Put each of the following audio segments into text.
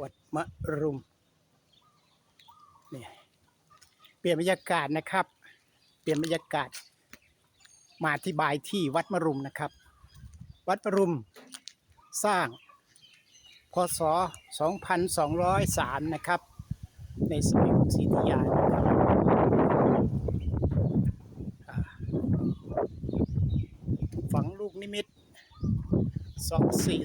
วัดมะรุมนี่เปลี่ยนบรรยากาศนะครับ เปลี่ยนบรรยากาศ มาอธิบายที่วัดมะรุมนะครับ วัดมะรุมสร้างพศ 2203 นะครับ ในสมัยกรุงศรีอยุธยานะครับอ่าฝังลูกนิมิต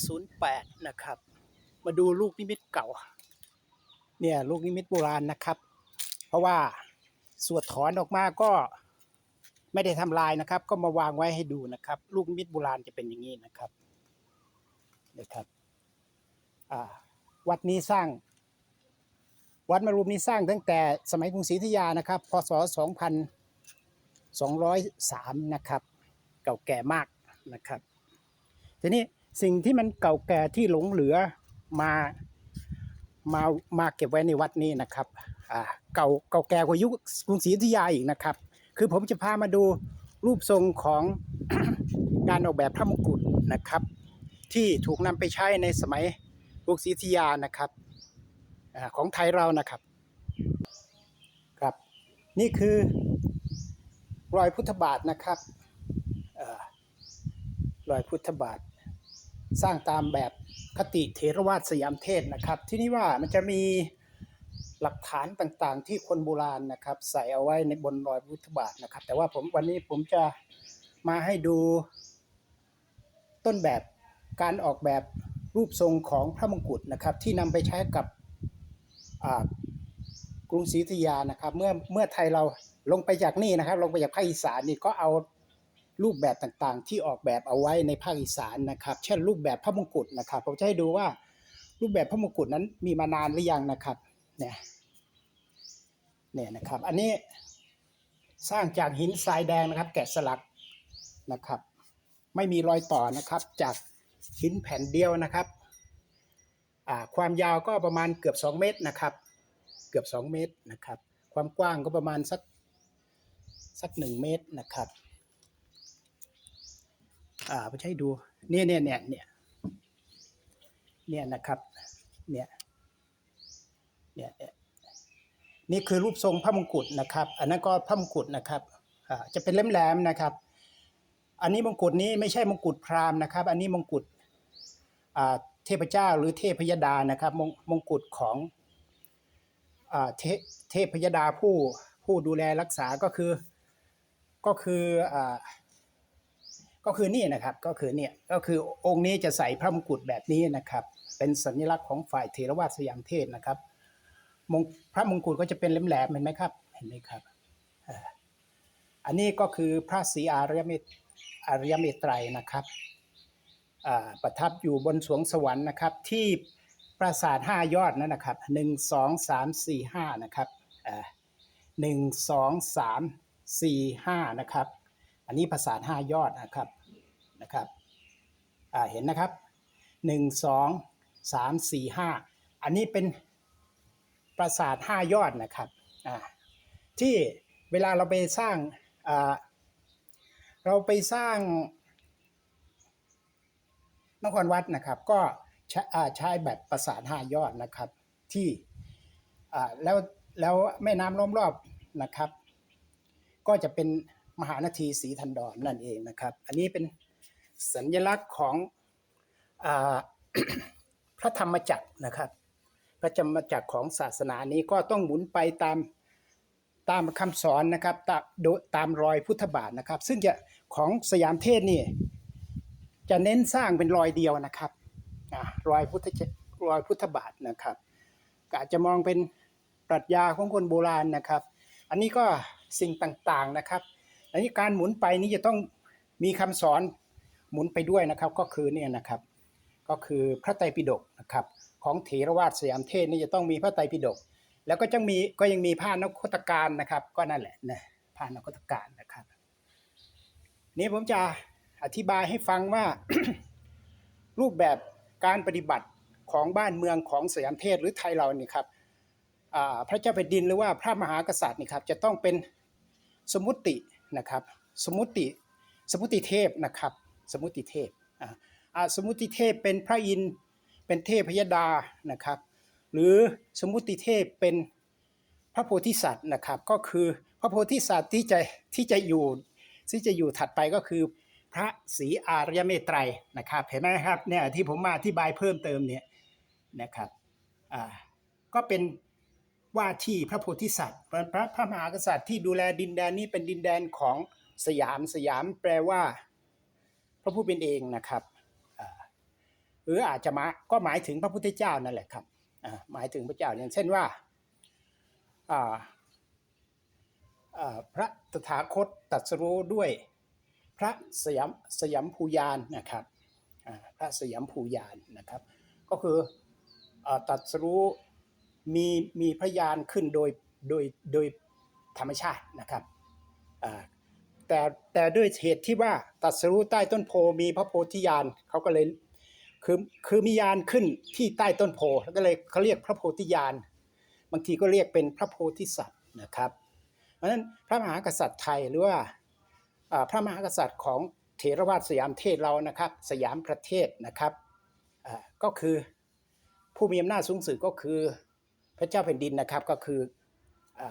2408 นะครับ มาดูลูกนิมิตเก่า เนี่ยลูกนิมิตโบราณนะครับ เพราะว่าสวดถอนออกมาก็ไม่ได้ทำลายนะครับ ก็มาวางไว้ให้ดูนะครับ ลูกนิมิตโบราณจะเป็นอย่างนี้นะครับนะครับวัดนี้สร้าง วัดมะรุมนี้สร้างตั้งแต่สมัยกรุงศรีอยุธยานะครับ พศ 2203 นะครับ เก่าแก่มากนะครับ ทีนี้สิ่งที่มันเก่าแก่ที่หลงเหลือ มามามาเก็บไว้ในวัดนี้นะครับอ่าเก่าเก่าแก่กว่ายุคกรุงศรีอยุธยาอีกนะครับ คือผมจะพามาดูรูปทรงของการออกแบบพระมงกุฎนะครับ ที่ถูกนำไปใช้ในสมัยกรุงศรีอยุธยานะครับอาของไทยเรานะครับครับ นี่คือรอยพุทธบาทนะครับรอยพุทธบาท สร้างตามแบบคติเถรวาทสยามเทศนะครับ ที่นี่ว่ามันจะมีหลักฐานต่างๆ ที่คนโบราณนะครับ ใส่เอาไว้ในบนรอยพุทธบาทนะครับ แต่ว่าผมวันนี้ผมจะมาให้ดูต้นแบบการออกแบบรูปทรงของพระมงกุฎนะครับ ที่นำไปใช้กับกรุงศรีอยุธยานะครับ เมื่อเมื่อไทยเราลงไปจากนี่นะครับ ลงไปจากภาคอีสานนี่ก็เอา รูปแบบต่างๆ ที่ออกแบบเอาไว้ในภาคอีสานนะครับ เช่น รูปแบบพระมงกุฎนะครับ ผมจะให้ดูว่ารูปแบบพระมงกุฎนั้นมีมานานหรือยังนะครับเนี่ยเนี่ยนะครับ อันนี้สร้างจากหินทรายแดงนะครับ แกะสลักนะครับ ไม่มีรอยต่อนะครับ จากหินแผ่นเดียวนะครับความยาวก็ประมาณเกือบ 2 เมตรนะครับ เกือบ 2 เมตรนะครับ ความกว้างก็ประมาณสักสักหนึ่งเมตรนะครับ อ่าไปให้ดู เนี่ยเนี่ยเนี่ยเนี่ยเนี่ยนะครับเนี่ยเนี่ย เนี่ยนี่คือรูปทรงพระมงกุฎนะครับ อันนั้นก็พระมงกุฎนะครับอ่าจะเป็นแหลมๆนะครับ อันนี้มงกุฎนี้ไม่ใช่มงกุฎพราหมณ์นะครับ อันนี้มงกุฎอ่าเทพเจ้าหรือเทพยดานะครับมงมงกุฎของอ่าเทเทพยดาผู้ผู้ดูแลรักษาก็คือก็คืออ่า ก็คือนี่นะครับก็คือเนี่ยก็คือองค์นี้จะใส่พระมงกุฎแบบนี้นะครับ เป็นสัญลักษณ์ของฝ่ายเทรวาสยามเทศนะครับมงพระมงกุฎก็จะเป็นแหลมๆเห็นไหมครับเห็นไหมครับอันนี้ก็คือพระศรีอาริยเมตอาริยเมตไตรนะครับประทับอยู่บนสวงสวรรค์นะครับ ที่ปราสาทห้ายอดนั่นนะครับหนึ่งสองสามสี่ห้านะครับหนึ่งสองสามสี่ห้านะครับ อันนี้ภาษาห้ายอดนะครับนะครับเห็นนะครับหนึ่งสองสามสี่ห้าอันนี้เป็นปราสาทห้ายอดนะครับที่เวลาเราไปสร้างเราไปสร้างนครวัดนะครับ ก็ใช้ใชแบบปราสาทห้ายอดนะครับที่แล้วแล้วแม่น้ำล้อมรอบนะครับ ก็จะเป็น มหานาทีสีทันดรนั่นเองนะครับ อันนี้เป็นสัญลักษณ์ของอพระธรรมจักรนะครับ พระธรรมจักรของศาสนานี้ก็ต้องหมุนไปตามตามคำสอนนะครับตามตามรอยพุทธบาทนะครับ ซึ่งจะของสยามเทศนี่จะเน้นสร้างเป็นรอยเดียวนะครับอรอยพุทธรอยพุทธบาทนะครับอาจจะมองเป็นปรัชญาของคนโบราณนะครับ อันนี้ก็สิ่งต่างๆนะครับ อันนี้การหมุนไปนี้จะต้องมีคำสอนหมุนไปด้วยนะครับ ก็คือเนี่ยนะครับ ก็คือพระไตรปิฎกนะครับ ของเถรวาทสยามเทศนี่จะต้องมีพระไตรปิฎกแล้วก็จะมีก็ยังมีผ้านกขตการนะครับ ก็นั่นแหละนะผ้านกขตการนะครับ นี่ผมจะอธิบายให้ฟังว่ารูปแบบการปฏิบัติของบ้านเมืองของสยามเทศหรือไทยเรานี่ครับพระเจ้าแผ่นดินหรือว่าพระมหากษัตริย์นี่ครับจะต้องเป็นสมุติ นะครับ สมุติสมุติเทพนะครับ สมุติเทพอ่าสมุติเทพเป็นพระอินทร์เป็นเทพพยดานะครับ หรือสมมุติเทพเป็นพระโพธิสัตว์นะครับ ก็คือพระโพธิสัตว์ที่จะที่จะอยู่ที่จะอยู่ถัดไปก็คือพระศรีอารยเมตไตรนะครับเห็นไหมครับเนี่ยที่ผมมาอธิบายเพิ่มเติมเนี่ยนะครับอ่าก็เป็น ว่าที่พระโพธิสัตว์พระพระพระมหากษัตริย์ที่ดูแลดินแดนนี้เป็นดินแดนของสยามสยามแปลว่า พระผู้เป็นเองนะครับหรืออาจจะมาก็หมายถึงพระพุทธเจ้านั่นแหละครับหมายถึงพระเจ้าอย่างเช่นว่าพระตถาคตตรัสรู้ด้วยพระสยามสยามภูยานนะครับพระสยามภูยานนะครับ ก็คืออตรัสรู้ มีมีพยานขึ้นโดยโดยโดยธรรมชาตินะครับแต่แต่ด้วยเหตุที่ว่าตรัสรู้ใต้ต้นโพมีพระโพธิญาณเขาก็เลยคือคือมีญาณขึ้นที่ใต้ต้นโพแล้วก็เลยเขาเรียกพระโพธิญาณบางทีก็เรียกเป็นพระโพธิสัตว์นะครับ เพราะฉะนั้นพระมหากษัตริย์ไทยหรือว่าพระมหากษัตริย์ของเถรวาทสยามเทศเรานะครับ สยามประเทศนะครับก็คือผู้มีอำนาจสูงสุดก็คือ ระเจ้าแผ่นดินนะครับก็คืออ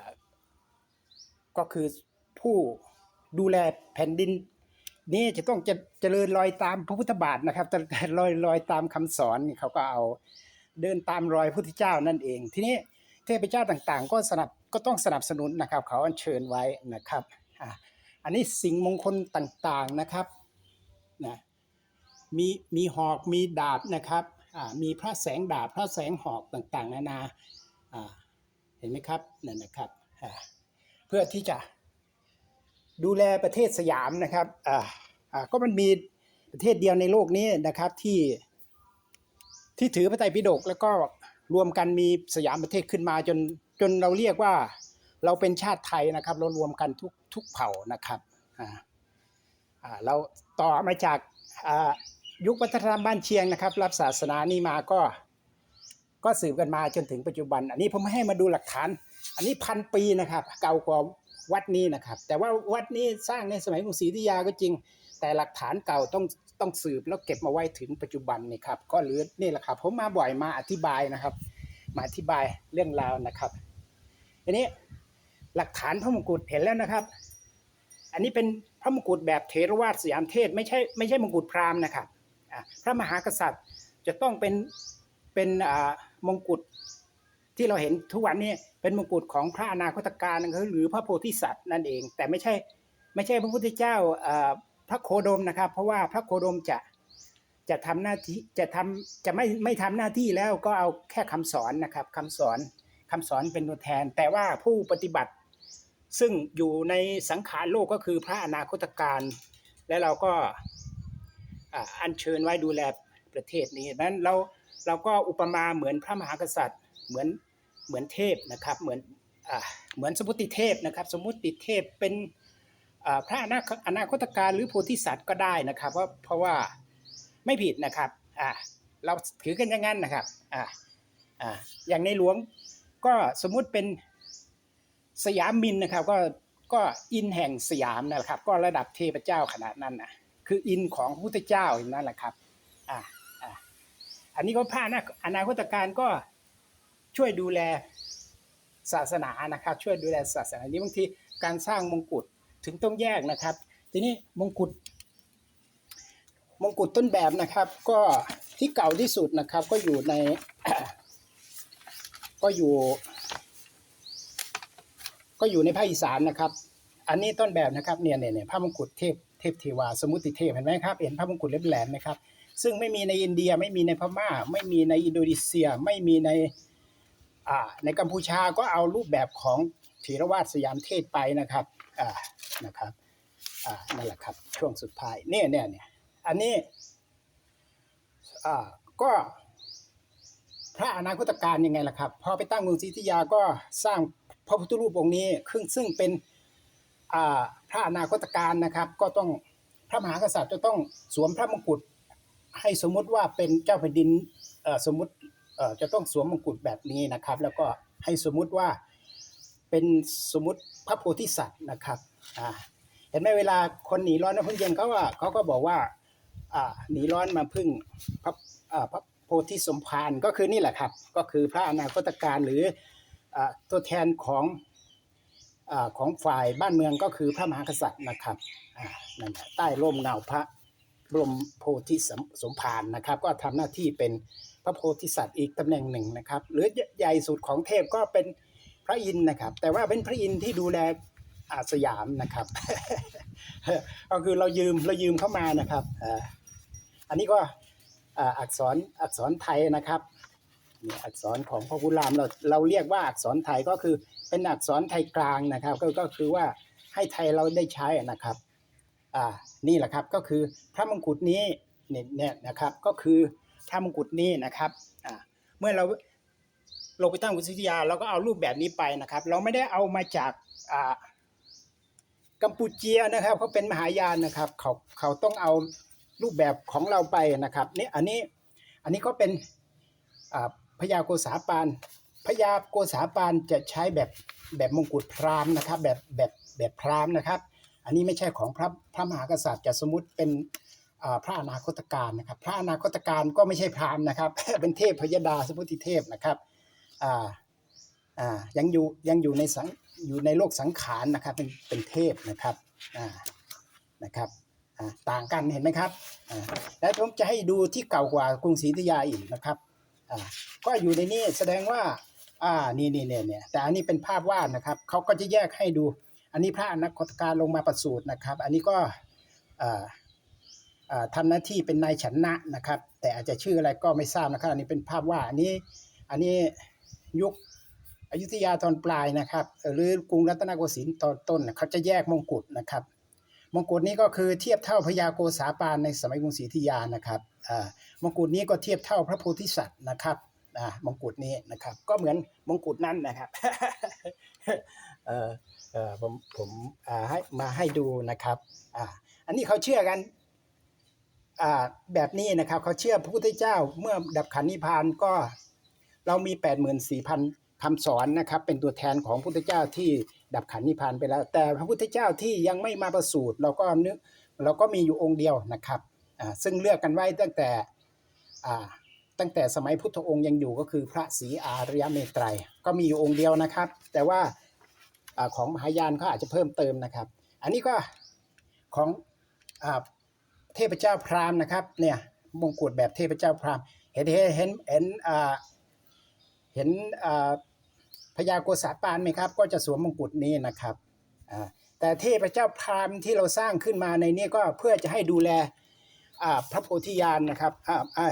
ก็คือผู้ดูแลแผ่นดิน นี้จะต้องจะเจริญรอยตามพระพุทธบาทนะครับแต่รอยรอยตามคำสอนเขาก็เอาเดินตามรอยพระพุทธเจ้านั่นเอง ทีนี้เทพเจ้าต่างๆ ก็สนับก็ต้องสนับสนุนนะครับ เขาอัญเชิญไว้นะครับอ่าอันนี้สิ่งมงคลต่างๆนะครับนะมีมีหอกมีดาบนะครับมีพระแสงดาบพระแสงหอกต่างๆ นานาอ่า เห็นไหมครับนั่นนะครับเพื่อที่จะดูแลประเทศสยามนะครับอ่าอ่าก็มันมีประเทศเดียวในโลกนี้นะครับที่ที่ถือพระไตรปิฎกแล้วก็รวมกันมีสยามประเทศขึ้นมาจนจนเราเรียกว่าเราเป็นชาติไทยนะครับ เรารวมกันทุกทุกเผ่านะครับอ่าอ่าเราต่อมาจากยุควัฒนธรรมบ้านเชียงนะครับ รับศาสนานี้มาก็ ก็สืบกันมาจนถึงปัจจุบัน อันนี้ผมให้มาดูหลักฐาน อันนี้พันปีนะครับ เก่ากว่าวัดนี้นะครับ แต่ว่าวัดนี้สร้างในสมัยกรุงศรีอยุธยาก็จริง แต่หลักฐานเก่าต้องต้องสืบแล้วเก็บมาไว้ถึงปัจจุบันนี่ครับ ก็เหลือนี่แหละครับ ผมมาบ่อยมาอธิบายนะครับ มาอธิบายเรื่องราวนะครับทีนี้หลักฐานพระมงกุฎเห็นแล้วนะครับ อันนี้เป็นพระมงกุฎแบบเทรวาสสยามเทศไม่ใช่ไม่ใช่มงกุฎพราหมณ์นะครับพระมหากษัตริย์จะต้องเป็นเป็นอ่า มงกุฎที่เราเห็นทุกวันนี้เป็นมงกุฎของพระอนาคตการนะครับหรือพระโพธิสัตว์นั่นเอง แต่ไม่ใช่ไม่ใช่พระพุทธเจ้าพระโคดมนะครับ เพราะว่าพระโคดมจะจะทำหน้าที่จะทำจะไม่ไม่ทำหน้าที่แล้วก็เอาแค่คำสอนนะครับคำสอนคำสอนเป็นตัวแทน แต่ว่าผู้ปฏิบัติ ซึ่งอยู่ในสังขารโลกก็คือพระอนาคตการ และเราก็อัญเชิญไว้ดูแลประเทศนี้นั้นเรา เราก็อุปมาเหมือนพระมหากษัตริย์ เหมือนเหมือนเทพนะครับ เหมือนเหมือนสมมติเทพนะครับ สมมติเทพเป็นพระอนาคอนาคตการหรือโพธิสัตว์ก็ได้นะครับเพราะเพราะว่าไม่ผิดนะครับอ่าเราถือกันอย่างนั้นนะครับอ่าอ่าอย่างในหลวงก็สมมุติเป็นสยามมินนะครับก็ก็อินแห่งสยามนะครับ ก็ระดับเทพเจ้าขนาดนั้นนะคืออินของพระพุทธเจ้าอย่างนั้นแหละครับอ่า อันนี้ก็พระอนาอนาคตการก็ช่วยดูแลศาสนานะครับ ช่วยดูแลศาสนานี้บางทีการสร้างมงกุฎถึงต้องแยกนะครับ ทีนี้มงกุฎมงกุฎต้นแบบนะครับ ก็ที่เก่าที่สุดนะครับก็อยู่ในก็อยู่ ก็อยู่ในภาคอีสานนะครับ อันนี้ต้นแบบนะครับเนี่ยเนี่ยเนี่ยพระมงกุฎเทพเทพเทวาสมุติเทพเห็นไหมครับ เห็นพระมงกุฎเล็บแหลมไหมครับ ซึ่งไม่มีในอินเดียไม่มีในพม่า ไม่มีในอินโดนีเซียไม่มีในอ่าในกัมพูชาก็เอารูปแบบของเถรวาทสยามเทศไปนะครับอ่านะครับอ่านั่นแหละครับช่วงสุดท้ายเนี่ยเนี่ยเนี่ยอันนี้อ่าก็พระอนาคตการยังไงล่ะครับพอไปตั้งเมืองศรีอยุธยาก็สร้างพระพุทธรูปองค์นี้ซึ่งซึ่งเป็นอ่าพระอนาคตการนะครับ ก็ต้องพระมหากษัตริย์จะต้องสวมพระมงกุฎ ให้สมมุติว่าเป็นเจ้าแผ่นดินสมมติจะต้องสวมมงกุฎแบบนี้นะครับ แล้วก็ให้สมมุติว่าเป็นสมมติพระโพธิสัตว์นะครับเห็นไหมเวลาคนหนีร้อนนะพึ่งเย็นเขาว่าเขาก็บอกว่าหนีร้อนมาพึ่งพระพระโพธิสมภารก็คือนี่แหละครับ ก็คือพระอนาคตการหรืออตัวแทนของอของฝ่ายบ้านเมืองก็คือพระมหากษัตริย์นะครับนั่นใต้ร่มเงาพระ บรมโพธิสมภารนะครับ ก็ทำหน้าที่เป็นพระโพธิสัตว์อีกตำแหน่งหนึ่งนะครับหรือใหญ่สุดของเทพก็เป็นพระอินทร์นะครับ แต่ว่าเป็นพระอินทร์ที่ดูแลอาสยามนะครับ ก็คือเรายืมเรายืมเข้ามานะครับอันนี้ก็อักษรอักษรไทยนะครับนี่อักษรของพระพุทธรามเราเราเรียกว่าอักษรไทยก็คือเป็นอักษรไทยกลางนะครับ ก็ก็คือว่าให้ไทยเราได้ใช้นะครับ นี่แหละครับก็คือพระมงกุฎนี้เนี่ยนะครับก็คือพระมงกุฎนี้นะครับเมื่อเราลงไปตั้งวิทยาเราก็เอารูปแบบนี้ไปนะครับ เราไม่ได้เอามาจากกัมพูเชียนะครับเขาเป็นมหายานนะครับเขาเขาต้องเอารูปแบบของเราไปนะครับนี่อันนี้อันนี้ก็เป็นพญาโกษาปานพญาโกษาปานจะใช้แบบแบบมงกุฎพราหมณ์นะครับ แบบแบบแบบพราหมณ์นะครับ อันนี้ไม่ใช่ของพระพระมหากษัตริย์จะสมมติเป็นพระอนาคตการนะครับ พระอนาคตการก็ไม่ใช่พราหมณ์นะครับ เป็นเทพพยดาสมุติเทพนะครับอ่าอ่ายังอยู่ยังอยู่ในสังอยู่ในโลกสังขารนะครับเป็นเป็นเทพนะครับอ่านะครับต่างกันเห็นไหมครับแล้วผมจะให้ดูที่เก่ากว่ากรุงศรีอยุธยาอีกนะครับก็อยู่ในนี้แสดงว่าอ่านี่นี่เนี่ยแต่อันนี้เป็นภาพวาดนะครับเขาก็จะแยกให้ดู อันนี้พระอนาคตการลงมาประสูตินะครับ อันนี้ก็อ่าอ่าทำหน้าที่เป็นนายฉันนะนะครับ แต่อาจจะชื่ออะไรก็ไม่ทราบนะครับ อันนี้เป็นภาพวาดอันนี้อันนี้ยุคอยุธยาตอนปลายนะครับ หรือกรุงรัตนโกสินทร์ตอนต้นเขาจะแยกมงกุฎนะครับมงกุฎนี้ก็คือเทียบเท่าพญาโกษาปานในสมัยกรุงศรีอยุธยานะครับมงกุฎนี้ก็เทียบเท่าพระโพธิสัตว์นะครับมงกุฎนี้นะครับ ก็เหมือนมงกุฎนั้นนะครับ เออเออผมผมอ่าให้มาให้ดูนะครับอ่าอันนี้เขาเชื่อกันอ่าแบบนี้นะครับ เขาเชื่อพระพุทธเจ้าเมื่อดับขันธ์นิพพานก็ เรามี84,000คำสอนนะครับ เป็นตัวแทนของพุทธเจ้าที่ดับขันธ์นิพพานไปแล้ว แต่พระพุทธเจ้าที่ยังไม่มาประสูติเราก็นึกเราก็มีอยู่องค์เดียวนะครับอ่าซึ่งเลือกกันไว้ตั้งแต่อ่าตั้งแต่สมัยพุทธองค์ยังอยู่ก็คือพระศรีอาริยเมตไตรก็มีอยู่องค์เดียวนะครับ แต่ว่า ของมหายานเขาอาจจะเพิ่มเติมนะครับ อันนี้ก็ของอเทพเจ้าพราหมณ์นะครับเนี่ยมงกุฎแบบเทพเจ้าพราหมณ์เห็นเห็นเห็นเห็นเห็นอ่าพญาโกษาปานไหมครับ ก็จะสวมมงกุฎนี้นะครับแต่เทพเจ้าพราหมณ์ที่เราสร้างขึ้นมาในนี้ก็เพื่อจะให้ดูแลพระโพธิญาณนะครับ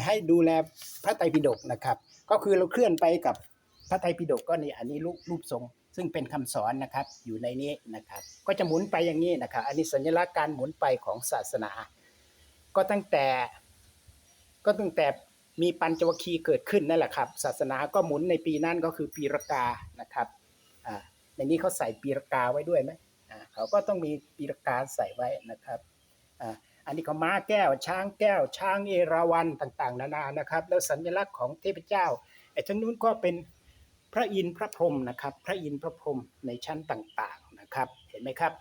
ให้ดูแลพระไตรปิฎกนะครับ ก็คือเราเคลื่อนไปกับพระไตรปิฎกก็นี่อันนี้รูปรูปทรง ซึ่งเป็นคำสอนนะครับอยู่ในนี้นะครับ ก็จะหมุนไปอย่างนี้นะครับ อันนี้สัญลักษณ์การหมุนไปของศาสนา ก็ตั้งแต่ ก็ตั้งแต่มีปัญจวัคคีย์เกิดขึ้นนั่นแหละครับ ศาสนาก็หมุนในปีนั้นก็คือปีรากานะครับอ่าในนี้เขาใส่ปีรากาไว้ด้วยไหมอ่าเขาก็ต้องมีปีรากาใส่ไว้นะครับอ่าอันนี้ก็ม้าแก้ว ช้างแก้ว ช้างเอราวัณต่าง ๆ นานานะครับ แล้วสัญลักษณ์ของเทพเจ้าไอ้ทั้งนู้นก็เป็น พระอินทร์พระพรหมนะครับ พระอินทร์พระพรหมในชั้นต่างๆนะครับ เห็นไหมครับ